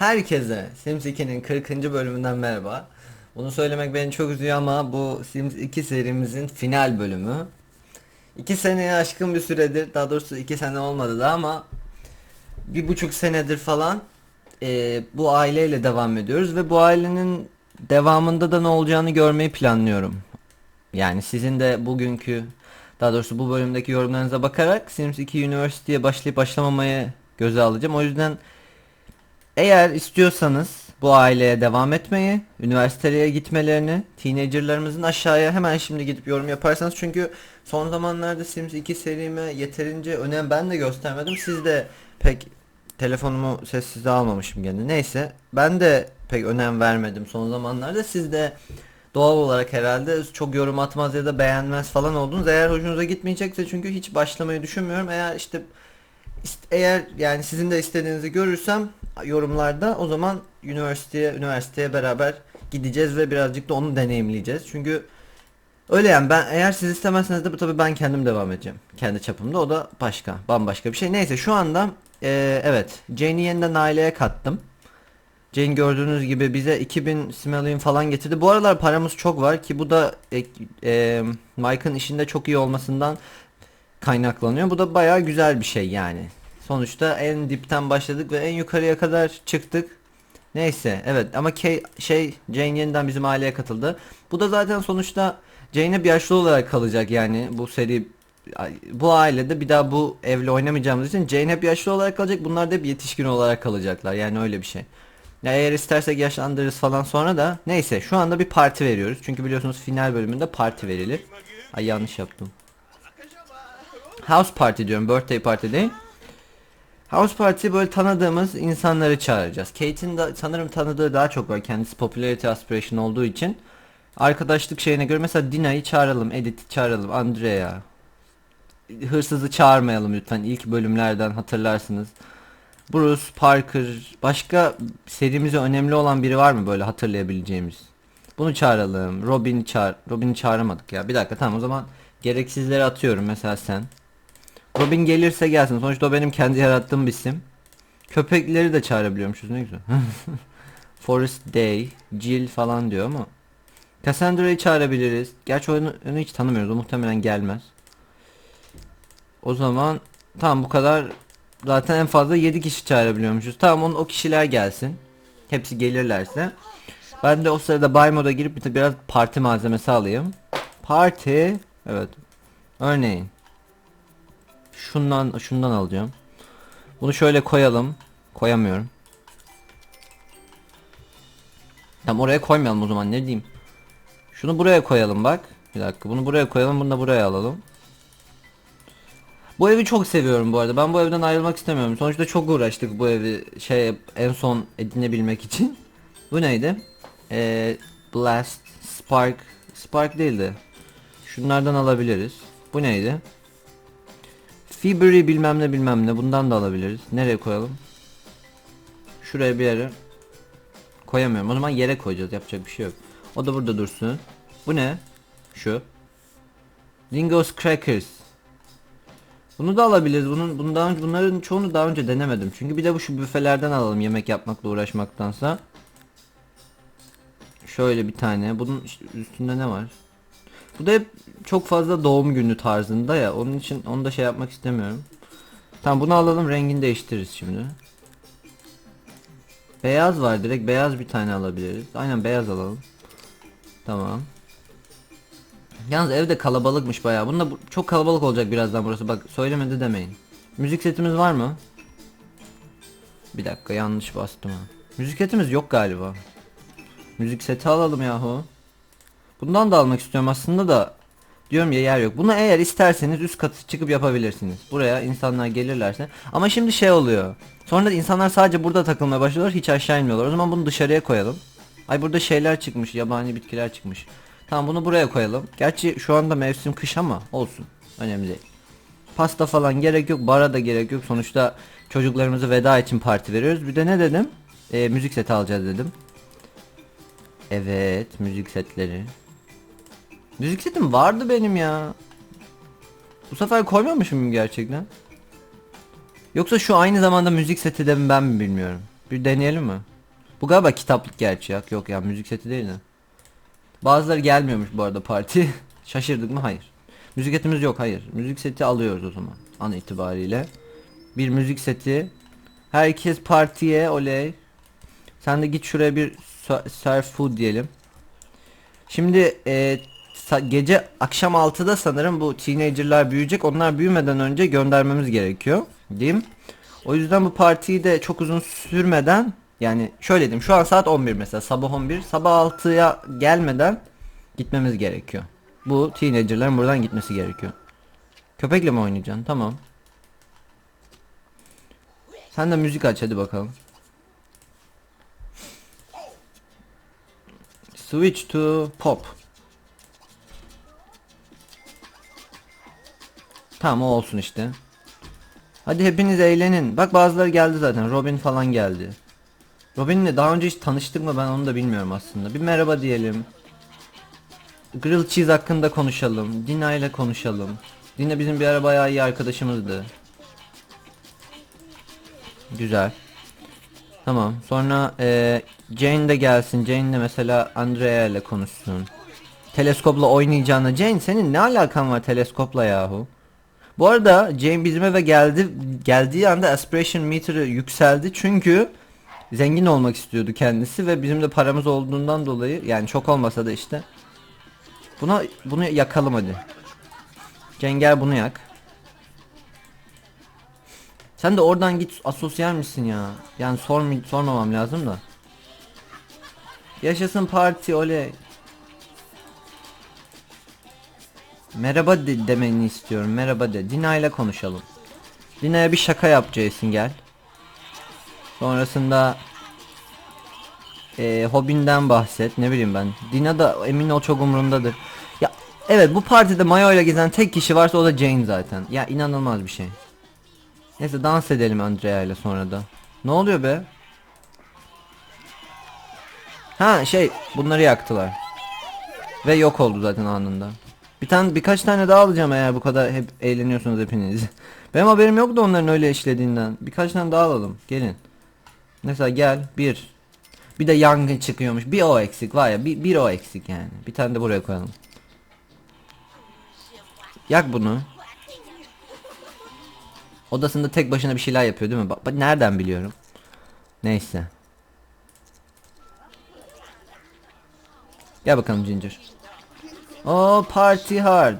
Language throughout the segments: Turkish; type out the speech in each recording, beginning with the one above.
Herkese Sims 2'nin 40. bölümünden merhaba. Bunu söylemek beni çok üzüyor ama bu Sims 2 serimizin final bölümü. 2 seneye aşkın bir süredir, daha doğrusu 2 sene olmadı da ama bir buçuk senedir falan eee, bu aileyle devam ediyoruz ve bu ailenin devamında da ne olacağını görmeyi planlıyorum. Yani sizin de bugünkü daha doğrusu bu bölümdeki yorumlarınıza bakarak Sims 2 University'ye başlayıp başlamamayı göze alacağım. O yüzden eğer istiyorsanız bu aileye devam etmeyi, üniversiteye gitmelerini, teenagerlarımızın aşağıya hemen şimdi gidip yorum yaparsanız çünkü son zamanlarda Sims 2 serime yeterince önem ben de göstermedim. Siz de pek telefonumu sessize almamışım gene. Neyse ben de pek önem vermedim son zamanlarda. Siz de doğal olarak herhalde çok yorum atmaz ya da beğenmez falan oldunuz. Eğer hoşunuza gitmeyecekse çünkü hiç başlamayı düşünmüyorum. Eğer işte eğer yani sizin de istediğinizi görürsem yorumlarda o zaman üniversiteye üniversiteye beraber gideceğiz ve birazcık da onu deneyimleyeceğiz. Çünkü öyle yani ben eğer siz istemezseniz de bu tabii ben kendim devam edeceğim. Kendi çapımda o da başka bambaşka bir şey. Neyse şu anda eee, evet Jane'i yeniden aileye kattım. Jane gördüğünüz gibi bize 2000 simoleon falan getirdi. Bu aralar paramız çok var ki bu da e, e, Mike'ın işinde çok iyi olmasından kaynaklanıyor. Bu da bayağı güzel bir şey yani. Sonuçta en dipten başladık ve en yukarıya kadar çıktık. Neyse evet ama Kay, şey Jane yeniden bizim aileye katıldı. Bu da zaten sonuçta Jane'e bir yaşlı olarak kalacak yani bu seri bu ailede bir daha bu evle oynamayacağımız için Jane hep yaşlı olarak kalacak. Bunlar da hep yetişkin olarak kalacaklar. Yani öyle bir şey. Ya eğer istersek yaşlandırırız falan sonra da neyse şu anda bir parti veriyoruz. Çünkü biliyorsunuz final bölümünde parti verilir. Ay yanlış yaptım. House party diyorum birthday party değil. House party böyle tanıdığımız insanları çağıracağız. Kate'in de sanırım tanıdığı daha çok var kendisi popularity aspiration olduğu için. Arkadaşlık şeyine göre mesela Dina'yı çağıralım, Edith'i çağıralım, Andrea. Hırsızı çağırmayalım lütfen ilk bölümlerden hatırlarsınız. Bruce, Parker, başka serimize önemli olan biri var mı böyle hatırlayabileceğimiz? Bunu çağıralım. Robin'i çağır. Robin'i çağıramadık ya. Bir dakika tamam o zaman gereksizleri atıyorum mesela sen. Robin gelirse gelsin. Sonuçta o benim kendi yarattığım bir isim. Köpekleri de çağırabiliyormuşuz ne güzel. Forest Day, Jill falan diyor ama. Cassandra'yı çağırabiliriz. Gerçi onu, onu hiç tanımıyoruz. O muhtemelen gelmez. O zaman tamam bu kadar zaten en fazla 7 kişi çağırabiliyormuşuz. Tamam onun o kişiler gelsin. Hepsi gelirlerse. Ben de o sırada buy moda girip biraz parti malzemesi alayım. Parti evet. Örneğin şundan şundan alacağım. Bunu şöyle koyalım. Koyamıyorum. Tamam oraya koymayalım o zaman ne diyeyim. Şunu buraya koyalım bak. Bir dakika bunu buraya koyalım bunu da buraya alalım. Bu evi çok seviyorum bu arada. Ben bu evden ayrılmak istemiyorum. Sonuçta çok uğraştık bu evi şey en son edinebilmek için. Bu neydi? Ee, Blast, Spark, Spark değildi. Şunlardan alabiliriz. Bu neydi? Fibri bilmem ne bilmem ne bundan da alabiliriz. Nereye koyalım? Şuraya bir yere koyamıyorum. O zaman yere koyacağız. Yapacak bir şey yok. O da burada dursun. Bu ne? Şu. Ringos Crackers. Bunu da alabiliriz. Bunun bundan bunların çoğunu daha önce denemedim. Çünkü bir de bu şu büfelerden alalım yemek yapmakla uğraşmaktansa. Şöyle bir tane. Bunun üstünde ne var? Bu da hep çok fazla doğum günü tarzında ya. Onun için onu da şey yapmak istemiyorum. Tamam bunu alalım rengini değiştiririz şimdi. Beyaz var direkt beyaz bir tane alabiliriz. Aynen beyaz alalım. Tamam. Yalnız evde kalabalıkmış bayağı. Bunda bu- çok kalabalık olacak birazdan burası. Bak söylemedi demeyin. Müzik setimiz var mı? Bir dakika yanlış bastım ha. Müzik setimiz yok galiba. Müzik seti alalım yahu. Bundan da almak istiyorum aslında da diyorum ya yer yok. Bunu eğer isterseniz üst katı çıkıp yapabilirsiniz. Buraya insanlar gelirlerse. Ama şimdi şey oluyor. Sonra insanlar sadece burada takılmaya başlıyorlar hiç aşağı inmiyorlar. O zaman bunu dışarıya koyalım. Ay burada şeyler çıkmış yabani bitkiler çıkmış. Tamam bunu buraya koyalım. Gerçi şu anda mevsim kış ama olsun. Önemli değil. Pasta falan gerek yok. Bara da gerek yok. Sonuçta çocuklarımızı veda için parti veriyoruz. Bir de ne dedim? Ee, müzik seti alacağız dedim. Evet müzik setleri. Müzik setim vardı benim ya. Bu sefer koymamışım gerçekten. Yoksa şu aynı zamanda müzik seti de mi ben mi bilmiyorum. Bir deneyelim mi? Bu galiba kitaplık gerçi ya. Yok ya müzik seti değil de. Bazıları gelmiyormuş bu arada parti. Şaşırdık mı? Hayır. Müzik setimiz yok hayır. Müzik seti alıyoruz o zaman. An itibariyle. Bir müzik seti. Herkes partiye oley. Sen de git şuraya bir serve food diyelim. Şimdi e, gece akşam 6'da sanırım bu teenagerlar büyüyecek. Onlar büyümeden önce göndermemiz gerekiyor. Mi? O yüzden bu partiyi de çok uzun sürmeden yani şöyle diyeyim şu an saat 11 mesela sabah 11 sabah 6'ya gelmeden gitmemiz gerekiyor. Bu teenagerların buradan gitmesi gerekiyor. Köpekle mi oynayacaksın? Tamam. Sen de müzik aç hadi bakalım. Switch to pop. Tamam o olsun işte. Hadi hepiniz eğlenin. Bak bazıları geldi zaten. Robin falan geldi. Robin'le daha önce hiç tanıştık mı ben onu da bilmiyorum aslında. Bir merhaba diyelim. Grilled cheese hakkında konuşalım. Dina ile konuşalım. Dina bizim bir ara bayağı iyi arkadaşımızdı. Güzel. Tamam. Sonra eee Jane de gelsin. Jane de mesela Andrea ile konuşsun. Teleskopla oynayacağına Jane senin ne alakan var teleskopla yahu? Bu arada Jane bizim eve geldi geldiği anda aspiration meter'ı yükseldi çünkü zengin olmak istiyordu kendisi ve bizim de paramız olduğundan dolayı yani çok olmasa da işte buna bunu yakalım hadi. Jane bunu yak. Sen de oradan git asosyal misin ya? Yani sorm sormamam lazım da. Yaşasın parti oley. Merhaba de demeni istiyorum. Merhaba de. Dina ile konuşalım. Dina'ya bir şaka yap Jason gel. Sonrasında eee hobinden bahset. Ne bileyim ben. Dina da emin ol çok umurundadır. Ya evet bu partide mayo ile gezen tek kişi varsa o da Jane zaten. Ya inanılmaz bir şey. Neyse dans edelim Andrea ile sonra da. Ne oluyor be? Ha şey bunları yaktılar. Ve yok oldu zaten anında. Bir tane birkaç tane daha alacağım eğer bu kadar hep eğleniyorsunuz hepiniz. Benim haberim yoktu onların öyle işlediğinden. Birkaç tane daha alalım. Gelin. Mesela gel bir. Bir de yangın çıkıyormuş. Bir o eksik var ya. Bir, bir o eksik yani. Bir tane de buraya koyalım. Yak bunu. Odasında tek başına bir şeyler yapıyor değil mi? Bak, bak nereden biliyorum? Neyse. Gel bakalım Ginger. Oh party hard.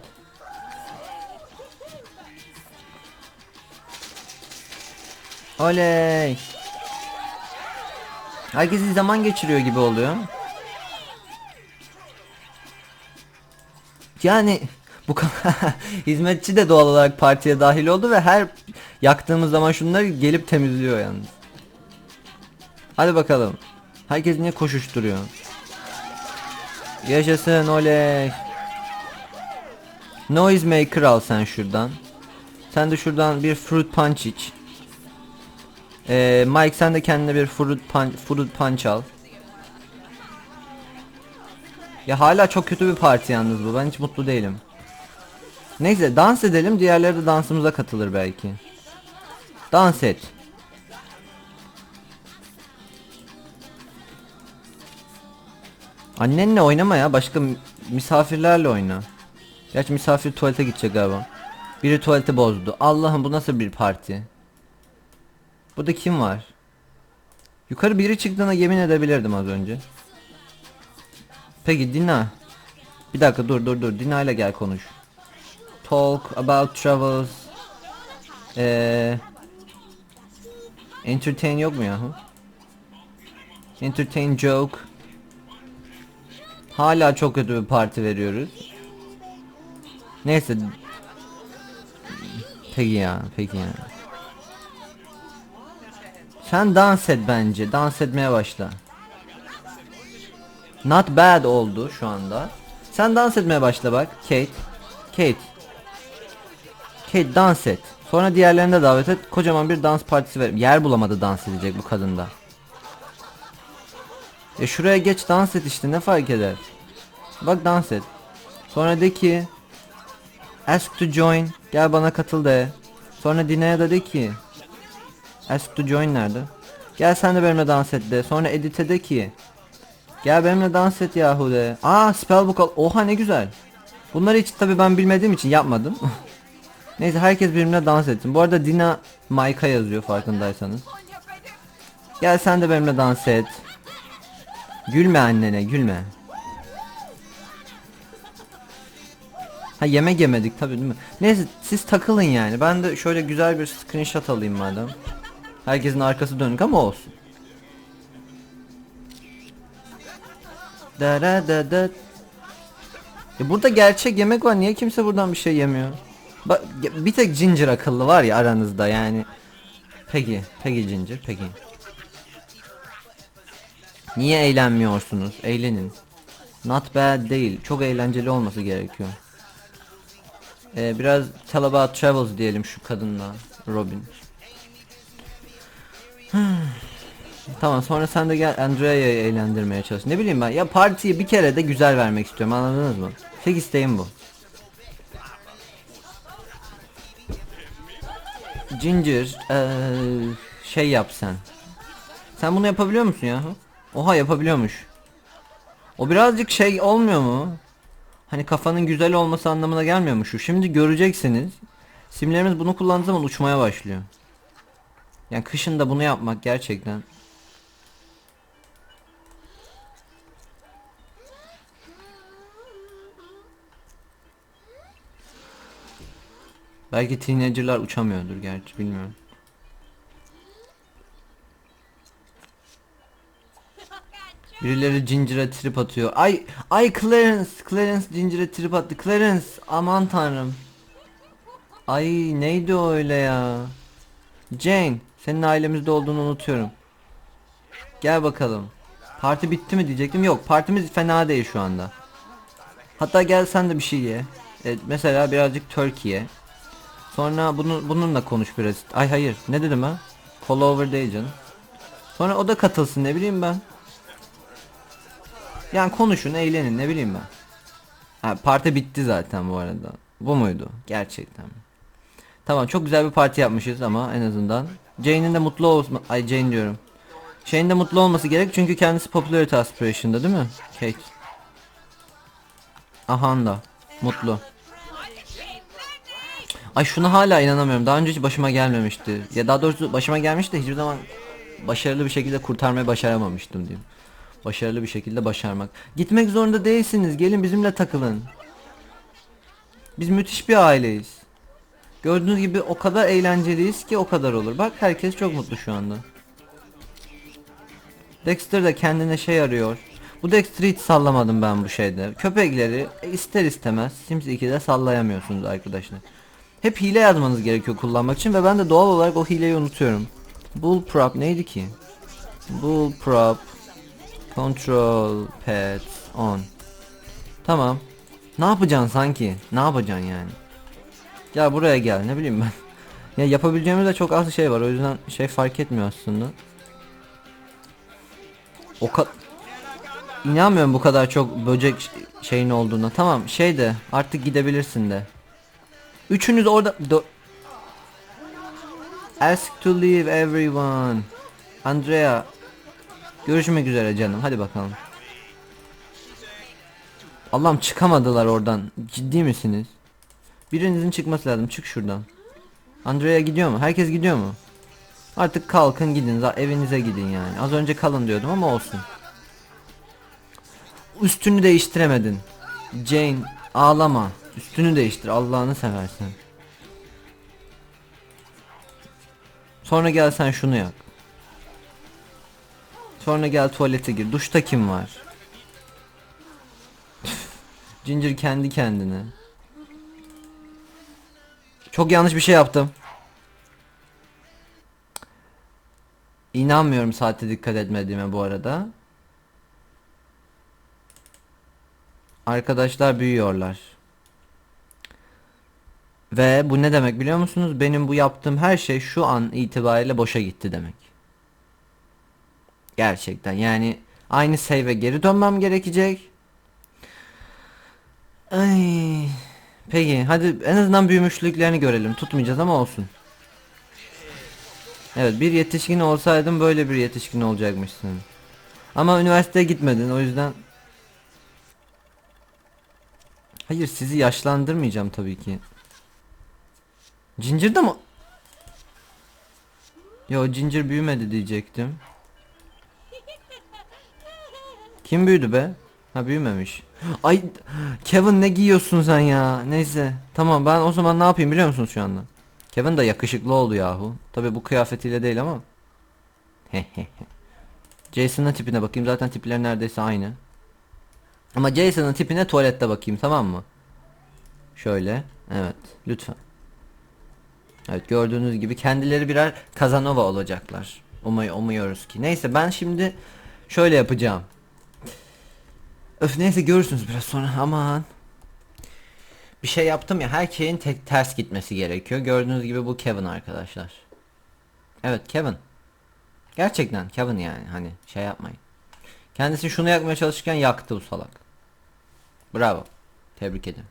Oley. Herkes iyi zaman geçiriyor gibi oluyor. Yani bu hizmetçi de doğal olarak partiye dahil oldu ve her yaktığımız zaman şunları gelip temizliyor yalnız. Hadi bakalım. Herkes niye koşuşturuyor? Yaşasın oley. Noise maker al sen şuradan. Sen de şuradan bir fruit punch iç. Ee, Mike sen de kendine bir fruit punch, fruit punch al. Ya hala çok kötü bir parti yalnız bu. Ben hiç mutlu değilim. Neyse dans edelim. Diğerleri de dansımıza katılır belki. Dans et. Annenle oynama ya. Başka mi- misafirlerle oyna. Gerçi misafir tuvalete gidecek galiba. Biri tuvaleti bozdu. Allah'ım bu nasıl bir parti? Burada kim var? Yukarı biri çıktığına yemin edebilirdim az önce. Peki Dina. Bir dakika dur dur dur. Dina ile gel konuş. Talk about travels. Eee Entertain yok mu yahu? Entertain joke. Hala çok kötü bir parti veriyoruz. Neyse. Peki ya, peki ya. Sen dans et bence. Dans etmeye başla. Not bad oldu şu anda. Sen dans etmeye başla bak. Kate. Kate. Kate dans et. Sonra diğerlerini de davet et. Kocaman bir dans partisi ver. Yer bulamadı dans edecek bu kadında. E şuraya geç dans et işte ne fark eder? Bak dans et. Sonra de ki Ask to join. Gel bana katıl de. Sonra Dina'ya da de ki Ask to join nerede? Gel sen de benimle dans et de. Sonra edite de ki. Gel benimle dans et yahu de. Aa spellbook al. Oha ne güzel. Bunları hiç tabi ben bilmediğim için yapmadım. Neyse herkes birbirine dans etsin. Bu arada Dina Mayka yazıyor farkındaysanız. Gel sen de benimle dans et. Gülme annene gülme. Ha yemek yemedik tabi değil mi? Neyse siz takılın yani. Ben de şöyle güzel bir screenshot alayım madem. Herkesin arkası dönük ama olsun. Da da da da. E burada gerçek yemek var. Niye kimse buradan bir şey yemiyor? Bak bir tek Ginger akıllı var ya aranızda yani. Peki, peki Ginger, peki. Niye eğlenmiyorsunuz? Eğlenin. Not bad değil. Çok eğlenceli olması gerekiyor. Ee, biraz tell about travels diyelim şu kadınla Robin. Hmm. Tamam sonra sen de gel Andrea'yı eğlendirmeye çalış. Ne bileyim ben ya partiyi bir kere de güzel vermek istiyorum anladınız mı? Tek isteğim bu. Ginger eee, şey yap sen. Sen bunu yapabiliyor musun ya? Oha yapabiliyormuş. O birazcık şey olmuyor mu? Hani kafanın güzel olması anlamına gelmiyor mu şu? Şimdi göreceksiniz. Simlerimiz bunu kullandığı zaman uçmaya başlıyor. Yani kışın da bunu yapmak gerçekten. Belki teenagerlar uçamıyordur gerçi bilmiyorum. Birileri Ginger'a trip atıyor. Ay ay Clarence, Clarence Ginger'a trip attı. Clarence aman tanrım. Ay neydi o öyle ya? Jane, senin ailemizde olduğunu unutuyorum. Gel bakalım. Parti bitti mi diyecektim. Yok, partimiz fena değil şu anda. Hatta gel sen de bir şey ye. E, mesela birazcık turkey ye. Sonra bunu bununla konuş biraz. Ay hayır. Ne dedim? Call over değil canım. Sonra o da katılsın ne bileyim ben. Yani konuşun, eğlenin ne bileyim ben. Ha, parti bitti zaten bu arada. Bu muydu? Gerçekten? Tamam çok güzel bir parti yapmışız ama en azından. Jane'in de mutlu olması... Ay Jane diyorum. Shane'in de mutlu olması gerek çünkü kendisi popularity aspiration'da değil mi? Kate. Ahan da. Mutlu. Ay şuna hala inanamıyorum. Daha önce hiç başıma gelmemişti. Ya daha doğrusu başıma gelmişti hiçbir zaman başarılı bir şekilde kurtarmayı başaramamıştım diyeyim. Başarılı bir şekilde başarmak. Gitmek zorunda değilsiniz. Gelin bizimle takılın. Biz müthiş bir aileyiz. Gördüğünüz gibi o kadar eğlenceliyiz ki o kadar olur. Bak herkes çok mutlu şu anda. Dexter de kendine şey arıyor. Bu Dexter'ı hiç sallamadım ben bu şeyde. Köpekleri ister istemez Sims 2'de sallayamıyorsunuz arkadaşlar. Hep hile yazmanız gerekiyor kullanmak için ve ben de doğal olarak o hileyi unutuyorum. Bullprop neydi ki? Bullprop Control pet on. Tamam. Ne yapacaksın sanki? Ne yapacaksın yani? Gel buraya gel ne bileyim ben. ya yapabileceğimiz de çok az şey var o yüzden şey fark etmiyor aslında. O kadar İnanmıyorum bu kadar çok böcek şeyin olduğuna. Tamam şey de artık gidebilirsin de. Üçünüz orada Do- Ask to leave everyone. Andrea Görüşmek üzere canım. Hadi bakalım. Allah'ım çıkamadılar oradan. Ciddi misiniz? Birinizin çıkması lazım. Çık şuradan. Andrea gidiyor mu? Herkes gidiyor mu? Artık kalkın gidin. Evinize gidin yani. Az önce kalın diyordum ama olsun. Üstünü değiştiremedin. Jane ağlama. Üstünü değiştir Allah'ını seversen. Sonra gel sen şunu yap. Sonra gel tuvalete gir. Duşta kim var? Ginger kendi kendine. Çok yanlış bir şey yaptım. İnanmıyorum saate dikkat etmediğime bu arada. Arkadaşlar büyüyorlar. Ve bu ne demek biliyor musunuz? Benim bu yaptığım her şey şu an itibariyle boşa gitti demek. Gerçekten yani aynı save'e geri dönmem gerekecek. Ay. Peki hadi en azından büyümüşlüklerini görelim. Tutmayacağız ama olsun. Evet bir yetişkin olsaydın böyle bir yetişkin olacakmışsın. Ama üniversiteye gitmedin o yüzden Hayır sizi yaşlandırmayacağım tabii ki. Ginger de mı? Yo Ginger büyümedi diyecektim. Kim büyüdü be? Ha büyümemiş. Ay Kevin ne giyiyorsun sen ya? Neyse. Tamam ben o zaman ne yapayım biliyor musunuz şu anda? Kevin de yakışıklı oldu yahu. Tabii bu kıyafetiyle değil ama. Jason'ın tipine bakayım. Zaten tipler neredeyse aynı. Ama Jason'ın tipine tuvalette bakayım tamam mı? Şöyle. Evet. Lütfen. Evet gördüğünüz gibi kendileri birer Kazanova olacaklar. Umay umuyoruz ki. Neyse ben şimdi şöyle yapacağım. Öf neyse görürsünüz biraz sonra aman. Bir şey yaptım ya her şeyin tek ters gitmesi gerekiyor. Gördüğünüz gibi bu Kevin arkadaşlar. Evet Kevin. Gerçekten Kevin yani hani şey yapmayın. Kendisi şunu yakmaya çalışırken yaktı bu salak. Bravo. Tebrik ederim.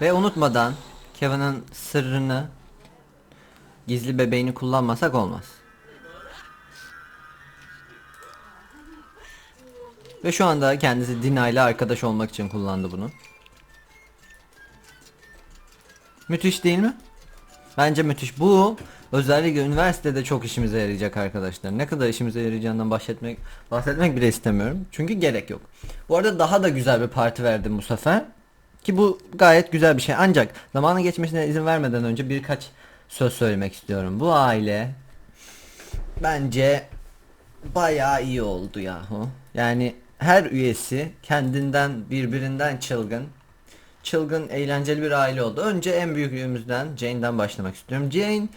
Ve unutmadan Kevin'in sırrını gizli bebeğini kullanmasak olmaz. Ve şu anda kendisi Dina ile arkadaş olmak için kullandı bunu. Müthiş değil mi? Bence müthiş. Bu özellikle üniversitede çok işimize yarayacak arkadaşlar. Ne kadar işimize yarayacağından bahsetmek bahsetmek bile istemiyorum. Çünkü gerek yok. Bu arada daha da güzel bir parti verdim bu sefer. Ki bu gayet güzel bir şey. Ancak zamanın geçmesine izin vermeden önce birkaç söz söylemek istiyorum. Bu aile bence bayağı iyi oldu yahu. Yani her üyesi kendinden birbirinden çılgın. Çılgın eğlenceli bir aile oldu. Önce en büyüğümüzden Jane'den başlamak istiyorum. Jane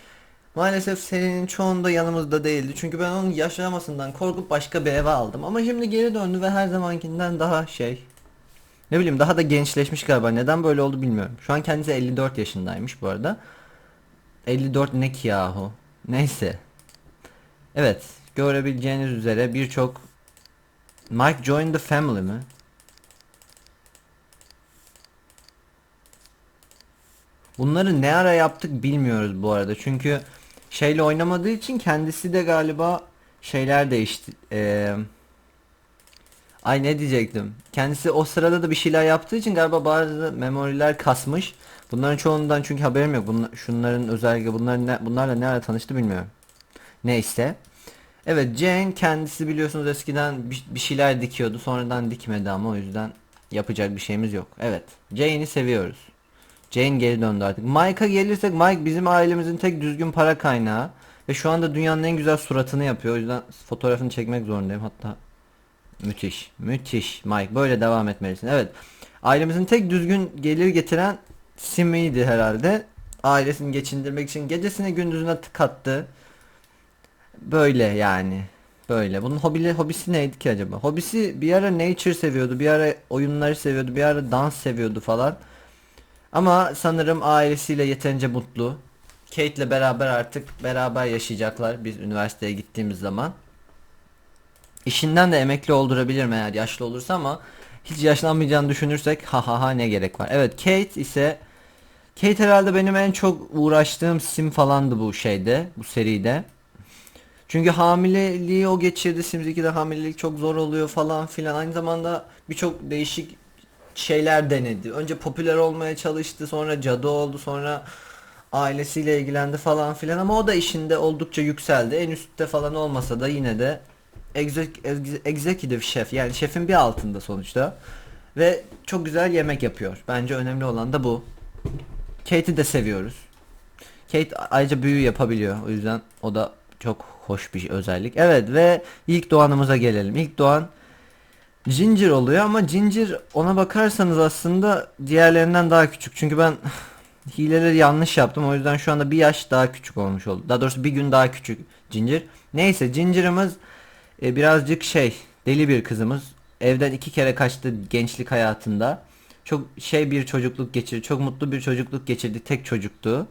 maalesef serinin çoğunda yanımızda değildi. Çünkü ben onun yaşamasından korkup başka bir eve aldım. Ama şimdi geri döndü ve her zamankinden daha şey ne bileyim daha da gençleşmiş galiba. Neden böyle oldu bilmiyorum. Şu an kendisi 54 yaşındaymış bu arada. 54 ne ki yahu. Neyse. Evet. Görebileceğiniz üzere birçok Mike joined the family mi? Bunları ne ara yaptık bilmiyoruz bu arada. Çünkü şeyle oynamadığı için kendisi de galiba şeyler değişti. Eee Ay ne diyecektim. Kendisi o sırada da bir şeyler yaptığı için galiba bazı memoriler kasmış. Bunların çoğundan çünkü haberim yok. Bunlar, şunların özellikle bunların ne, bunlarla ne ara tanıştı bilmiyorum. Neyse. Evet Jane kendisi biliyorsunuz eskiden bir, bir şeyler dikiyordu. Sonradan dikmedi ama o yüzden yapacak bir şeyimiz yok. Evet. Jane'i seviyoruz. Jane geri döndü artık. Mike'a gelirsek Mike bizim ailemizin tek düzgün para kaynağı. Ve şu anda dünyanın en güzel suratını yapıyor. O yüzden fotoğrafını çekmek zorundayım. Hatta Müthiş. Müthiş. Mike böyle devam etmelisin. Evet. Ailemizin tek düzgün gelir getiren Simi'ydi herhalde. Ailesini geçindirmek için gecesine gündüzüne tıkattı. Böyle yani. Böyle. Bunun hobili, hobisi neydi ki acaba? Hobisi bir ara nature seviyordu. Bir ara oyunları seviyordu. Bir ara dans seviyordu falan. Ama sanırım ailesiyle yeterince mutlu. Kate ile beraber artık beraber yaşayacaklar biz üniversiteye gittiğimiz zaman. İşinden de emekli oldurabilir eğer yaşlı olursa ama hiç yaşlanmayacağını düşünürsek ha ha ha ne gerek var. Evet Kate ise Kate herhalde benim en çok uğraştığım sim falandı bu şeyde bu seride. Çünkü hamileliği o geçirdi Sims 2'de hamilelik çok zor oluyor falan filan. Aynı zamanda birçok değişik şeyler denedi. Önce popüler olmaya çalıştı sonra cadı oldu sonra ailesiyle ilgilendi falan filan ama o da işinde oldukça yükseldi. En üstte falan olmasa da yine de exec, executive chef yani şefin bir altında sonuçta. Ve çok güzel yemek yapıyor. Bence önemli olan da bu. Kate'i de seviyoruz. Kate ayrıca büyü yapabiliyor. O yüzden o da çok hoş bir özellik. Evet ve ilk doğanımıza gelelim. İlk doğan Ginger oluyor ama Ginger ona bakarsanız aslında diğerlerinden daha küçük. Çünkü ben hileleri yanlış yaptım. O yüzden şu anda bir yaş daha küçük olmuş oldu. Daha doğrusu bir gün daha küçük Ginger. Neyse Ginger'ımız e, birazcık şey deli bir kızımız. Evden iki kere kaçtı gençlik hayatında. Çok şey bir çocukluk geçirdi. Çok mutlu bir çocukluk geçirdi. Tek çocuktu.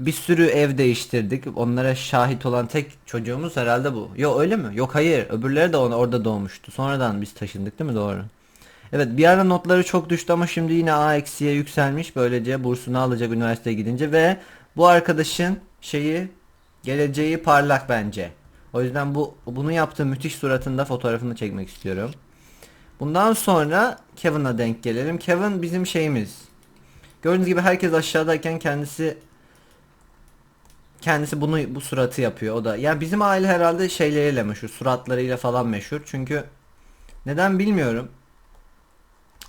Bir sürü ev değiştirdik. Onlara şahit olan tek çocuğumuz herhalde bu. Yok öyle mi? Yok hayır. Öbürleri de ona orada doğmuştu. Sonradan biz taşındık değil mi? Doğru. Evet bir ara notları çok düştü ama şimdi yine A eksiye yükselmiş. Böylece bursunu alacak üniversiteye gidince ve bu arkadaşın şeyi geleceği parlak bence. O yüzden bu bunu yaptığı müthiş suratında fotoğrafını çekmek istiyorum. Bundan sonra Kevin'a denk gelelim. Kevin bizim şeyimiz. Gördüğünüz gibi herkes aşağıdayken kendisi kendisi bunu bu suratı yapıyor o da. Yani bizim aile herhalde şeyleriyle meşhur, suratlarıyla falan meşhur. Çünkü neden bilmiyorum.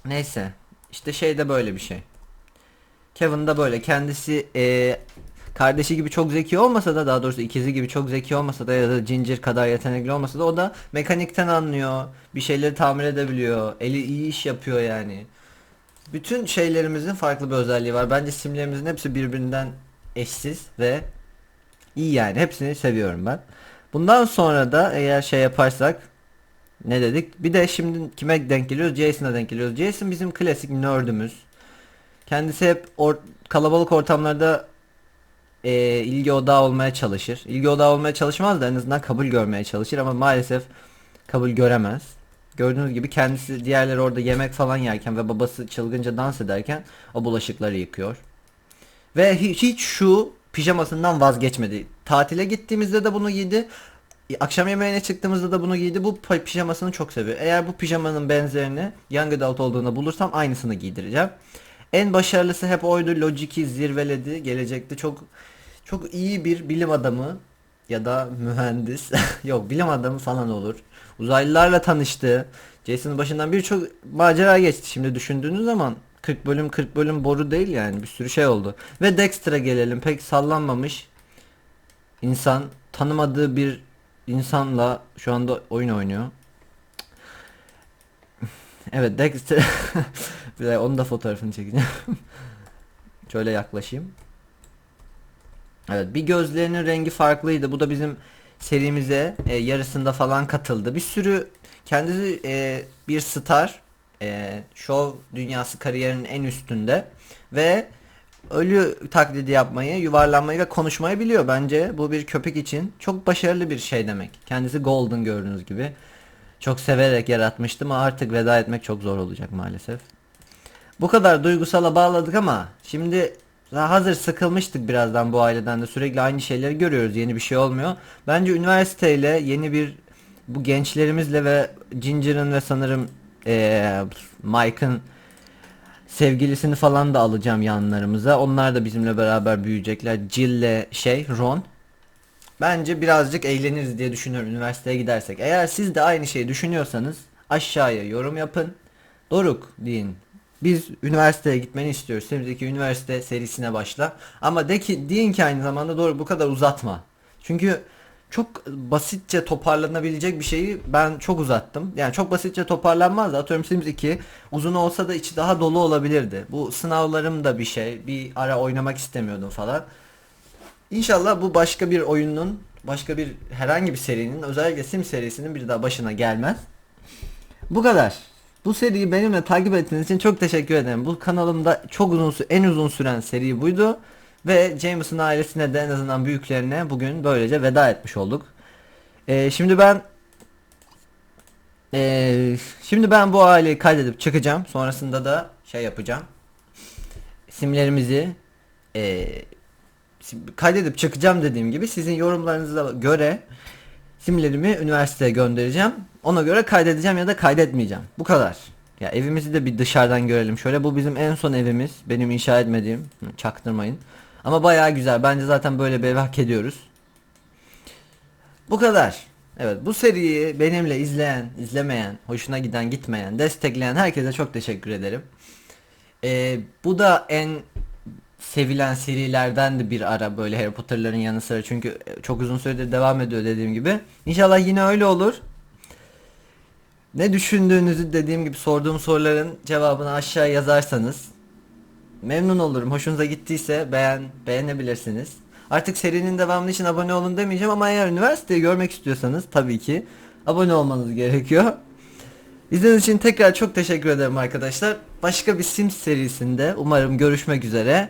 Neyse. İşte şey de böyle bir şey. Kevin de böyle kendisi e, kardeşi gibi çok zeki olmasa da daha doğrusu ikizi gibi çok zeki olmasa da ya da Ginger kadar yetenekli olmasa da o da mekanikten anlıyor. Bir şeyleri tamir edebiliyor. Eli iyi iş yapıyor yani. Bütün şeylerimizin farklı bir özelliği var. Bence simlerimizin hepsi birbirinden eşsiz ve iyi yani. Hepsini seviyorum ben. Bundan sonra da eğer şey yaparsak ne dedik? Bir de şimdi kime denk geliyoruz? Jason'a denk geliyoruz. Jason bizim klasik nerd'ümüz. Kendisi hep or kalabalık ortamlarda e, ilgi odağı olmaya çalışır. İlgi odağı olmaya çalışmaz da en azından kabul görmeye çalışır ama maalesef kabul göremez. Gördüğünüz gibi kendisi diğerleri orada yemek falan yerken ve babası çılgınca dans ederken o bulaşıkları yıkıyor. Ve hiç, hiç şu pijamasından vazgeçmedi. Tatile gittiğimizde de bunu giydi. Akşam yemeğine çıktığımızda da bunu giydi. Bu pi- pijamasını çok seviyor. Eğer bu pijamanın benzerini Young Adult olduğunda bulursam aynısını giydireceğim. En başarılısı hep oydu. Logic'i zirveledi. Gelecekte çok çok iyi bir bilim adamı ya da mühendis. Yok bilim adamı falan olur. Uzaylılarla tanıştı. Jason'ın başından birçok macera geçti. Şimdi düşündüğünüz zaman 40 bölüm 40 bölüm boru değil yani bir sürü şey oldu. Ve Dexter'a gelelim. Pek sallanmamış insan tanımadığı bir insanla şu anda oyun oynuyor. Evet Dexter bir de onun da fotoğrafını çekeceğim. Şöyle yaklaşayım. Evet bir gözlerinin rengi farklıydı. Bu da bizim serimize e, yarısında falan katıldı. Bir sürü kendisi e, bir star. E, şov dünyası kariyerinin en üstünde ve ölü taklidi yapmayı, yuvarlanmayı ve konuşmayı biliyor. Bence bu bir köpek için çok başarılı bir şey demek. Kendisi golden gördüğünüz gibi. Çok severek yaratmıştım ama artık veda etmek çok zor olacak maalesef. Bu kadar duygusala bağladık ama şimdi daha hazır sıkılmıştık birazdan bu aileden de sürekli aynı şeyleri görüyoruz. Yeni bir şey olmuyor. Bence üniversiteyle yeni bir bu gençlerimizle ve Ginger'ın ve sanırım eee Mike'ın sevgilisini falan da alacağım yanlarımıza. Onlar da bizimle beraber büyüyecekler. Jill'le şey Ron. Bence birazcık eğleniriz diye düşünüyorum üniversiteye gidersek. Eğer siz de aynı şeyi düşünüyorsanız aşağıya yorum yapın. Doruk deyin. Biz üniversiteye gitmeni istiyoruz. Semizdeki üniversite serisine başla. Ama de ki deyin ki aynı zamanda doğru bu kadar uzatma. Çünkü çok basitçe toparlanabilecek bir şeyi ben çok uzattım. Yani çok basitçe toparlanmaz da atıyorum Sims 2 uzun olsa da içi daha dolu olabilirdi. Bu sınavlarım da bir şey. Bir ara oynamak istemiyordum falan. İnşallah bu başka bir oyunun, başka bir herhangi bir serinin, özellikle Sim serisinin bir daha başına gelmez. Bu kadar. Bu seriyi benimle takip ettiğiniz için çok teşekkür ederim. Bu kanalımda çok uzun en uzun süren seri buydu. Ve James'in ailesine de en azından büyüklerine bugün böylece veda etmiş olduk. Ee, şimdi ben ee, şimdi ben bu aileyi kaydedip çıkacağım. Sonrasında da şey yapacağım. Simlerimizi ee, kaydedip çıkacağım dediğim gibi sizin yorumlarınıza göre simlerimi üniversiteye göndereceğim. Ona göre kaydedeceğim ya da kaydetmeyeceğim. Bu kadar. Ya evimizi de bir dışarıdan görelim. Şöyle bu bizim en son evimiz. Benim inşa etmediğim. Çaktırmayın. Ama bayağı güzel. Bence zaten böyle bir ev hak ediyoruz. Bu kadar. Evet bu seriyi benimle izleyen, izlemeyen, hoşuna giden, gitmeyen, destekleyen herkese çok teşekkür ederim. Ee, bu da en sevilen serilerden de bir ara böyle Harry Potter'ların yanı sıra çünkü çok uzun süredir devam ediyor dediğim gibi. İnşallah yine öyle olur. Ne düşündüğünüzü dediğim gibi sorduğum soruların cevabını aşağı yazarsanız memnun olurum. Hoşunuza gittiyse beğen beğenebilirsiniz. Artık serinin devamı için abone olun demeyeceğim ama eğer üniversiteyi görmek istiyorsanız tabii ki abone olmanız gerekiyor. İzlediğiniz için tekrar çok teşekkür ederim arkadaşlar. Başka bir Sims serisinde umarım görüşmek üzere.